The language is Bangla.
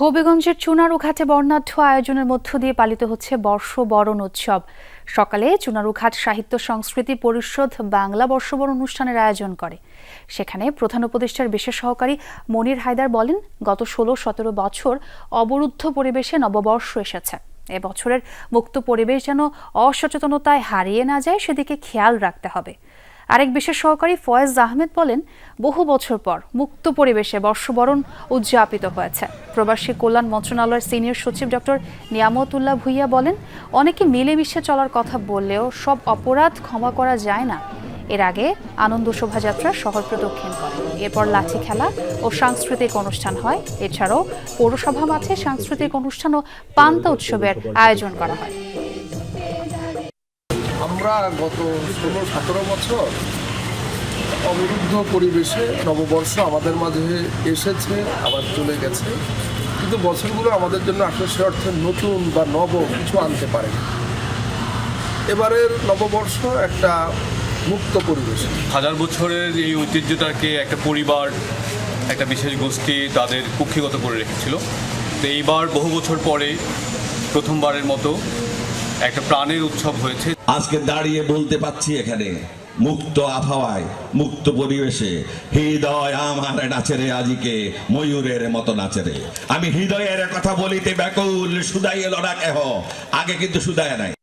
হবিগঞ্জের চুনারুঘাটে বর্ণাঢ্য আয়োজনের মধ্য দিয়ে পালিত হচ্ছে বর্ষবরণ উৎসব। সকালে চুনারুঘাট সাহিত্য সংস্কৃতি পরিষদ বাংলা বর্ষবরণ অনুষ্ঠানের আয়োজন করে। সেখানে প্রধান উপদেষ্টার বিশেষ সহকারী মনির হায়দার বলেন, গত ষোলো সতেরো বছর অবরুদ্ধ পরিবেশে নববর্ষ এসেছে। এ বছরের মুক্ত পরিবেশ যেন অসচেতনতায় হারিয়ে না যায়, সেদিকে খেয়াল রাখতে হবে। আরেক বিশেষ সহকারী ফয়েজ আহমেদ বলেন, বহু বছর পর মুক্ত পরিবেশে বর্ষবরণ উদযাপিত হয়েছে। প্রবাসী কল্যাণ মন্ত্রণালয়ের সিনিয়র সচিব ডক্টর নিয়ামতুল্লাহ ভুইয়া বলেন, অনেকে মিলেমিশে চলার কথা বললেও সব অপরাধ ক্ষমা করা যায় না। এর আগে আনন্দ শোভাযাত্রা শহর প্রদক্ষিণ করে। এরপর লাঠি খেলা ও সাংস্কৃতিক অনুষ্ঠান হয়। এছাড়াও পৌরসভা মাঠে সাংস্কৃতিক অনুষ্ঠান ও পান্তা উৎসবের আয়োজন করা হয়। আমরা গত ষোলো, সতেরো বছর অবরুদ্ধ পরিবেশে নববর্ষ আমাদের মাঝে এসেছে, আবার চলে গেছে। কিন্তু বছরগুলো আমাদের জন্য আসলে সে অর্থে নতুন বা নব কিছু আনতে পারে এবারের নববর্ষ একটা মুক্ত পরিবেশ। হাজার বছরের এই ঐতিহ্যটাকে একটা পরিবার, একটা বিশেষ গোষ্ঠী তাদের কুক্ষিগত করে রেখেছিল। তো এইবার বহু বছর পরে প্রথমবারের মতো একটা প্রাণের উৎসব হয়েছে। আজকে দাঁড়িয়ে বলতে পাচ্ছি এখানে, মুক্ত আবহাওয়ায়, মুক্ত পরিবেশে, হৃদয় আমার নাচেরে আজিকে, ময়ূরের মতো নাচেরে। আমি হৃদয়ের কথা বলিতে ব্যাকুল সুদাই লড়া কেহ আগে কিন্তু সুদায় নাই।